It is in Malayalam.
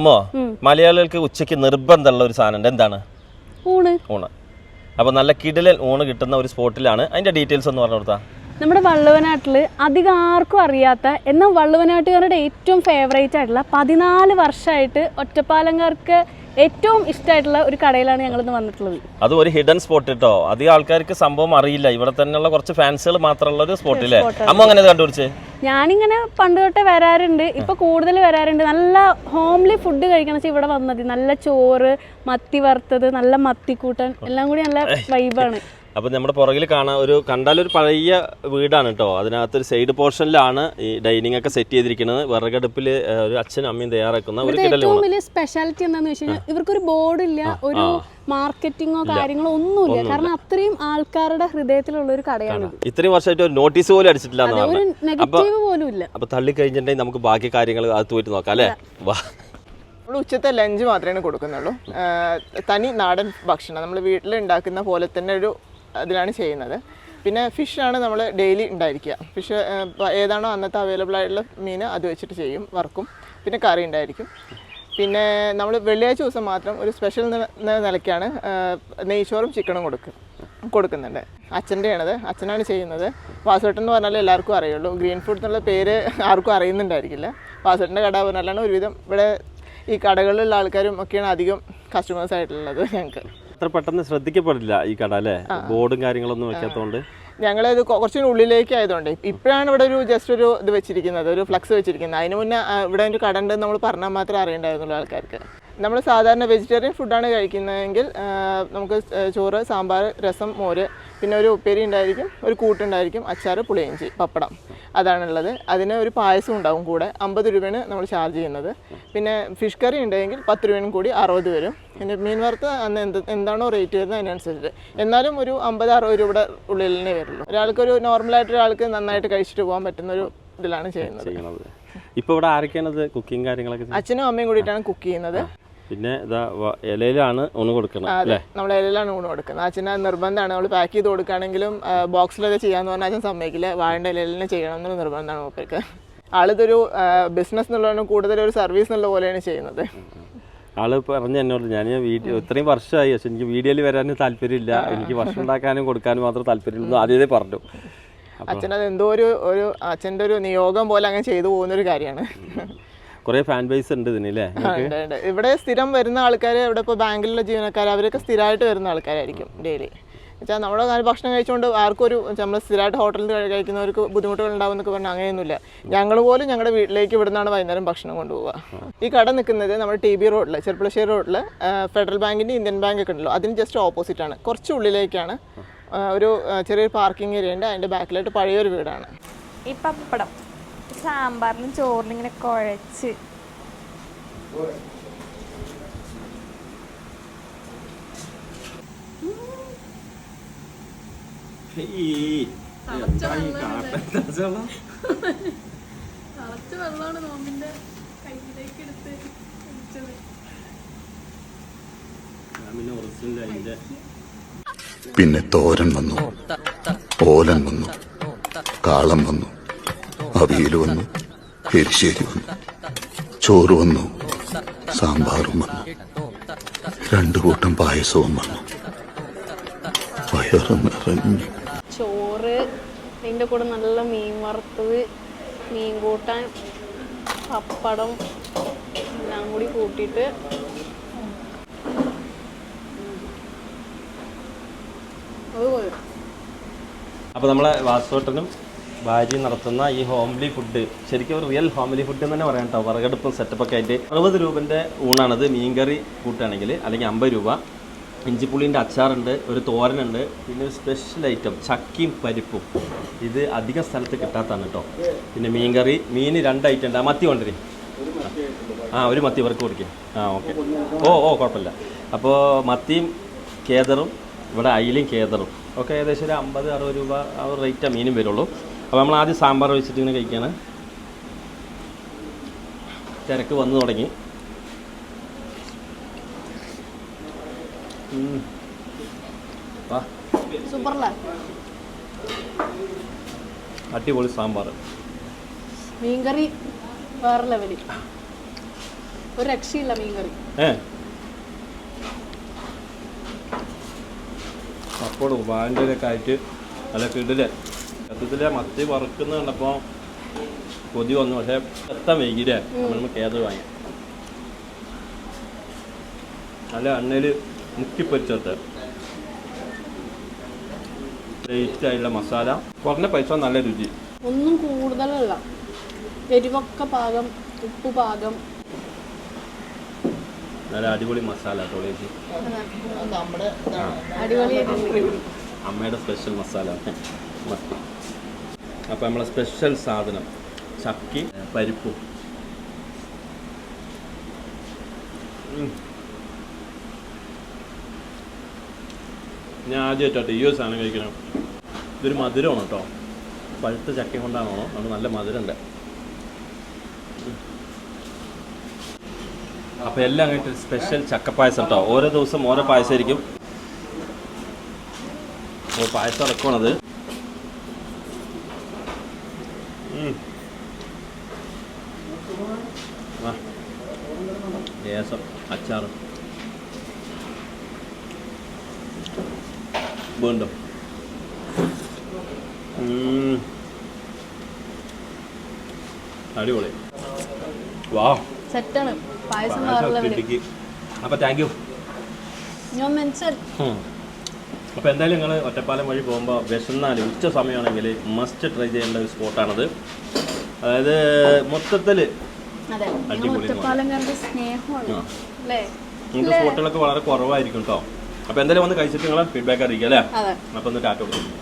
അമ്മോ മലയാളികൾക്ക് ഉച്ചയ്ക്ക് നിർബന്ധമുള്ള ഒരു സാധനം എന്താണ്? ഊണ്. ഊണ്. അപ്പോൾ നല്ല കിടിലൻ ഊണ് കിട്ടുന്ന ഒരു സ്പോട്ടിലാണ്. അതിന്റെ ഡീറ്റെയിൽസ് ഒന്ന് പറഞ്ഞു കൊടുത്താ. നമ്മുടെ വള്ളുവനാട്ടിൽ അധികം ആർക്കും അറിയാത്ത എന്നാൽ വള്ളുവനാട്ടുകാരുടെ ഏറ്റവും ഫേവറേറ്റ് ആയിട്ടുള്ള പതിനാല് വർഷമായിട്ട് ഒറ്റപ്പാലംകാർക്ക് ഏറ്റവും ഇഷ്ടമായിട്ടുള്ള ഒരു കടയിലാണ് ഞങ്ങൾ ഇന്ന് വന്നിട്ടുള്ളത്. അത് ഒരു ഹിഡൻ സ്പോട്ട് കേട്ടോ അധികം ആൾക്കാർക്ക് സംഭവം അറിയില്ല. ഇവിടെ തന്നെയുള്ള കുറച്ച് ഫാൻസുകൾ മാത്രമുള്ള ഒരു സ്പോട്ടില്ലേ അമ്മ അങ്ങനെ കണ്ടുപിടിച്ചേ? ഞാനിങ്ങനെ പണ്ട് തൊട്ടേ വരാറുണ്ട്. ഇപ്പൊ കൂടുതൽ വരാറുണ്ട്. നല്ല ഹോംലി ഫുഡ് കഴിക്കണം വെച്ചാൽ ഇവിടെ വന്നത്. നല്ല ചോറ് മത്തി വറുത്തത് നല്ല മത്തിക്കൂട്ടൻ എല്ലാം കൂടി നല്ല വൈബാണ് അപ്പോൾ നമ്മുടെ പുറകിൽ കാണാൻ ഒരു കണ്ടാലൊരു പഴയ വീടാണ് കേട്ടോ അതിനകത്ത് ഒരു സൈഡ് പോർഷനിലാണ് ഈ ഡൈനിങ് ഒക്കെ സെറ്റ് ചെയ്തിരിക്കുന്നത്. വിറകടുപ്പിൽ ഒരു അച്ഛനും അമ്മയും തയ്യാറാക്കുന്ന ഒരു ഏറ്റവും വലിയ സ്പെഷ്യാലിറ്റി എന്താന്ന് വെച്ച് കഴിഞ്ഞാൽ ഇവർക്കൊരു ബോർഡില്ല ഇല്ല ഒരു മാർക്കറ്റിങ്ങോ കാര്യങ്ങളോ ഒന്നുമില്ല. കാരണം അത്രയും ആൾക്കാരുടെ ഹൃദയത്തിലുള്ള ഒരു കടയാണ് ഇത്രയും വർഷമായിട്ട് ഒരു നോട്ടീസ് പോലും അടിച്ചിട്ടില്ല അപ്പൊ ഒരു നെഗറ്റീവ് പോലും ഇല്ല അപ്പോൾ തള്ളി കഴിഞ്ഞിട്ടുണ്ടെങ്കിൽ നമുക്ക് ബാക്കി കാര്യങ്ങൾ അത് പോയിട്ട് നോക്കാം അല്ലേ? വാ. നമ്മൾ ഉച്ചത്തെ ലഞ്ച് മാത്രമേ കൊടുക്കുന്നുള്ളൂ. തനി നാടൻ ഭക്ഷണം. നമ്മൾ വീട്ടിൽ ഉണ്ടാക്കുന്ന പോലെ തന്നെ ഒരു അതിലാണ് ചെയ്യുന്നത്. പിന്നെ ഫിഷാണ് നമ്മൾ ഡെയിലി ഉണ്ടായിരിക്കുക. ഫിഷ് ഏതാണോ അന്നത്തെ അവൈലബിൾ ആയിട്ടുള്ള മീൻ അത് വെച്ചിട്ട് ചെയ്യും വർക്കും പിന്നെ കറി ഉണ്ടായിരിക്കും. പിന്നെ നമ്മൾ വെള്ളിയാഴ്ച ദിവസം മാത്രം ഒരു സ്പെഷ്യൽ നിലയ്ക്കാണ് നെയ്ച്ചോറും ചിക്കനും കൊടുക്കും കൊടുക്കുന്നുണ്ട്. അച്ഛന്റെയാണത്. അച്ഛനാണ് ചെയ്യുന്നത്. വാസുവേട്ടൻ എന്ന് പറഞ്ഞാൽ എല്ലാവർക്കും അറിയുള്ളൂ. ഗ്രീൻ ഫുഡ് എന്നുള്ള പേര് ആർക്കും അറിയുന്നുണ്ടായിരിക്കില്ല. വാസുവേട്ടന്റെ കട പറഞ്ഞാലാണ് ഒരുവിധം ഇവിടെ ഈ കടകളിലുള്ള ആൾക്കാരും ഒക്കെയാണ് അധികം കസ്റ്റമേഴ്സ് ആയിട്ടുള്ളത് ഞങ്ങൾക്ക്. അത്ര പെട്ടെന്ന് ശ്രദ്ധിക്കപ്പെടില്ല ഈ കട അല്ലേ? ബോർഡും കാര്യങ്ങളൊന്നും വെക്കാത്തതുകൊണ്ട് ഞങ്ങളിത് കുറച്ചുകൂടി ഉള്ളിലേക്ക് ആയതുകൊണ്ട് ഇപ്പോഴാണ് ഇവിടെ ഒരു ജസ്റ്റ് ഒരു ഇത് വെച്ചിരിക്കുന്നത് ഒരു ഫ്ലക്സ് വെച്ചിരിക്കുന്നത്. അതിന് മുന്നേ ഇവിടെ ഒരു കട ഉണ്ടെന്ന് നമ്മൾ പറഞ്ഞാൽ മാത്രമേ അറിയണ്ടായിരുന്നുള്ളൂ ആൾക്കാർക്ക്. നമ്മൾ സാധാരണ വെജിറ്റേറിയൻ ഫുഡാണ് കഴിക്കുന്നതെങ്കിൽ നമുക്ക് ചോറ് സാമ്പാർ രസം മോര് പിന്നെ ഒരു ഉപ്പേരി ഉണ്ടായിരിക്കും ഒരു കൂട്ടുണ്ടായിരിക്കും അച്ചാർ പുളിയിഞ്ചി പപ്പടം. അതാണുള്ളത്. അതിന് ഒരു പായസം ഉണ്ടാവും കൂടെ. അമ്പത് രൂപയാണ് നമ്മൾ ചാർജ് ചെയ്യുന്നത്. പിന്നെ ഫിഷ് കറി ഉണ്ടെങ്കിൽ പത്ത് രൂപയും കൂടി അറുപത് വരും. പിന്നെ മീൻ വറുത്ത് അന്ന് എന്ത് എന്താണോ റേറ്റ് വരുന്നത് അതിനനുസരിച്ച് എന്നാലും ഒരു അമ്പത് അറുപത് രൂപയുടെ ഉള്ളിൽ തന്നെ വരുള്ളൂ. ഒരാൾക്കൊരു നോർമലായിട്ട് ഒരാൾക്ക് നന്നായിട്ട് കഴിച്ചിട്ട് പോകാൻ പറ്റുന്ന ഒരു ഇതിലാണ് ചെയ്യുന്നത്. ഇപ്പോൾ ഇവിടെ ആരൊക്കെയാണ് കുക്കിംഗ് കാര്യങ്ങളൊക്കെ? അച്ഛനും അമ്മയും കൂടിയിട്ടാണ് കുക്ക് ചെയ്യുന്നത്. പിന്നെ ഇതാ ഇലയിലാണ് ഊണ് കൊടുക്കുന്നത് അതെ. നമ്മൾ ഇലയിലാണ് ഊണ് കൊടുക്കുന്നത്. അച്ഛന് നിർബന്ധമാണ്. നമ്മൾ പാക്ക് ചെയ്ത് കൊടുക്കുകയാണെങ്കിലും ബോക്സിലൊക്കെ ചെയ്യാന്ന് പറഞ്ഞാൽ അച്ഛൻ സമ്മതിക്കില്ല. വാഴേണ്ട ഇലയിൽ തന്നെ ചെയ്യണം എന്നൊരു നിർബന്ധമാണ് മൂപ്പർക്ക്. ആളിതൊരു ബിസിനസ് എന്നുള്ളതാണ് കൂടുതൽ ഒരു സർവീസ് എന്നുള്ള പോലെയാണ് ചെയ്യുന്നത്. ആൾ പറഞ്ഞു എന്നോട് ഞാൻ വീഡിയോ ഇത്രയും വർഷമായി പക്ഷെ എനിക്ക് വീഡിയോയിൽ വരാനും താല്പര്യമില്ല. എനിക്ക് ഭക്ഷണം ഉണ്ടാക്കാനും കൊടുക്കാനും മാത്രം താല്പര്യമില്ലെന്ന് ആദ്യമേ പറഞ്ഞു. അച്ഛനത് എന്തോ ഒരു ഒരു അച്ഛന്റെ ഒരു നിയോഗം പോലെ അങ്ങനെ ചെയ്തു പോകുന്ന ഒരു കാര്യമാണ് കുറേ ഫാൻ ബേസ് ഉണ്ട് ഇതിന് അല്ലേ. ഇവിടെ സ്ഥിരം വരുന്ന ആൾക്കാർ ഇവിടെ ഇപ്പോൾ ബാങ്കിലുള്ള ജീവനക്കാർ അവരൊക്കെ സ്ഥിരമായിട്ട് വരുന്ന ആൾക്കാരായിരിക്കും ഡെയിലി വെച്ചാൽ നമ്മുടെ നല്ല ഭക്ഷണം കഴിച്ചുകൊണ്ട് ആർക്കും ഒരു നമ്മൾ സ്ഥിരമായിട്ട് ഹോട്ടലിൽ കഴിക്കുന്നവർക്ക് ബുദ്ധിമുട്ടുകൾ ഉണ്ടാവുമെന്നൊക്കെ പറഞ്ഞാൽ അങ്ങനെയൊന്നുമില്ല. ഞങ്ങൾ പോലും ഞങ്ങളുടെ വീട്ടിലേക്ക് ഇവിടുന്നാണ് വൈകുന്നേരം ഭക്ഷണം കൊണ്ടുപോവുക ഈ കട നിൽക്കുന്നത് നമ്മുടെ ടി ബി റോഡിൽ ചെറുപ്പളശ്ശേരി റോഡിൽ ഫെഡറൽ ബാങ്കിന്റെ ഇന്ത്യൻ ബാങ്ക് ഒക്കെ ഉണ്ടല്ലോ. അതിന് ജസ്റ്റ് ഓപ്പോസിറ്റ് ആണ്. കുറച്ച് ഉള്ളിലേക്കാണ്. ഒരു ചെറിയൊരു പാർക്കിംഗ് ഏരിയ ഉണ്ട്. അതിന്റെ ബാക്കിലായിട്ട് പഴയൊരു വീടാണ്. ഈ പപ്പടം. സാമ്പാറിലും ചോറിലും ഇങ്ങനെ കുഴച്ച്. പിന്നെ തോരൻ വന്നു. ഓലൻ വന്നു. കാളം വന്നു. അവിയൽ വന്നു. എരിശ്ശേരി വന്നു. ചോറ് വന്നു. സാമ്പാറും വന്നു. രണ്ടു കൂട്ടം പായസവും വന്നു. വയറ് നിറഞ്ഞു. ചോറ് അതിന്റെ കൂടെ നല്ല മീൻ വറുത്തത് മീൻ കൂട്ടാൻ പപ്പടം എല്ലാം കൂടി കൂട്ടിയിട്ട്. അപ്പൊ അപ്പോൾ നമ്മളെ വാസോട്ടനും ഭാര്യയും നടത്തുന്ന ഈ ഹോംലി ഫുഡ് ശരിക്കും ഒരു റിയൽ ഹോംലി ഫുഡ് എന്ന് തന്നെ പറയാം കേട്ടോ. വിറകടുപ്പും സെറ്റപ്പൊക്കെ ആയിട്ട്. അറുപത് രൂപന്റെ ഊണാണത്. മീൻകറി കൂട്ടുകയാണെങ്കിൽ അല്ലെങ്കിൽ അമ്പത് രൂപ. ഇഞ്ചിപ്പുള്ളിന്റെ അച്ചാറുണ്ട് ഒരു തോരനുണ്ട് പിന്നെ ഒരു സ്പെഷ്യൽ ഐറ്റം ചക്കിയും പരിപ്പും. ഇത് അധികം സ്ഥലത്ത് കിട്ടാത്തതാണ് കേട്ടോ. പിന്നെ മീൻകറി മീൻ രണ്ട് ഐറ്റം ഉണ്ട്. ആ മത്തി കൊണ്ടുവരും. ആ ഒരു മത്തി ഇവർക്ക് കൊടുക്കുക ആ ഓക്കെ. ഓ ഓ കുഴപ്പമില്ല. അപ്പോൾ മത്തിയും കേദറും ഇവിടെ അയിലും കേദറും. ഒക്കെ ഏകദേശം ഒരു അമ്പത് അറുപത് രൂപ ആ റേറ്റാണ് മീനും വരുള്ളൂ. അപ്പോൾ നമ്മൾ ആദ്യം സാമ്പാർ വെച്ചിട്ട് ഇങ്ങനെ കഴിക്കുകയാണ് തിരക്ക് വന്നു തുടങ്ങി. അടിപൊളി സാമ്പാർ. മീൻകറി വേറെ ലെവലിൽ ഒരു രക്ഷയില്ല മീൻകറി. ഏ? വാന്റെ ആയിട്ട് നല്ല കിടിൽ സത്യത്തിലെ മത്തി വറുക്കുന്ന കണ്ടപ്പോൾ കൊതി വന്നു. പക്ഷേ എത്താൻ വൈകില്ലേ നമ്മൾ കേത് വാങ്ങി? നല്ല എണ്ണയിൽ മുക്കിപ്പൊരിച്ചത് ടേസ്റ്റ് ആയിട്ടുള്ള മസാല. കുറഞ്ഞ പൈസ നല്ല രുചി. ഒന്നും കൂടുതലല്ല. എരിവൊക്കെ പാകം ഉപ്പ് പാകം. നല്ല അടിപൊളി മസാല ടോളേജ് അടിപൊളിയായിട്ടുണ്ട്. അമ്മയുടെ സ്പെഷ്യൽ മസാല. മത്തി അപ്പോൾ നമ്മളെ സ്പെഷ്യൽ സാധനം ചക്കി പരിപ്പും. ഞാൻ ആദ്യമായിട്ടോ ഈ ഒരു സാധനം കഴിക്കണം. ഇതൊരു മധുരമാണ് കേട്ടോ. പഴുത്ത ചക്ക കൊണ്ടാണോ? നമ്മൾ നല്ല മധുരമുണ്ട്. അപ്പോൾ എല്ലാം കഴിഞ്ഞിട്ട് സ്പെഷ്യൽ ചക്കപ്പായസം കേട്ടോ. ഓരോ ദിവസം ഓരോ പായസമായിരിക്കും പായസം ഇറക്കണത് ലേസം അച്ചാറ്. വീണ്ടും. അടിപൊളി. വാ. സെറ്റാണ്. പായസം അപ്പൊ താങ്ക് യു ഞാൻ മെൻഷൻ. അപ്പോൾ എന്തായാലും നിങ്ങൾ ഒറ്റപ്പാലം വഴി പോകുമ്പോൾ വിശന്നാൽ ഉച്ച സമയമാണെങ്കിൽ മസ്റ്റ് ട്രൈ ചെയ്യേണ്ട ഒരു സ്പോട്ടാണത് അതായത് മൊത്തത്തിൽ നിങ്ങൾക്ക് സ്പോട്ടുകളൊക്കെ വളരെ കുറവായിരിക്കും കേട്ടോ അപ്പോൾ എന്തായാലും വന്ന് കഴിച്ചിട്ട് നിങ്ങളെ ഫീഡ്ബാക്ക് അറിയിക്കാം അല്ലേ? അപ്പോൾ ഒന്ന് ടാറ്റ കൊടുക്കും.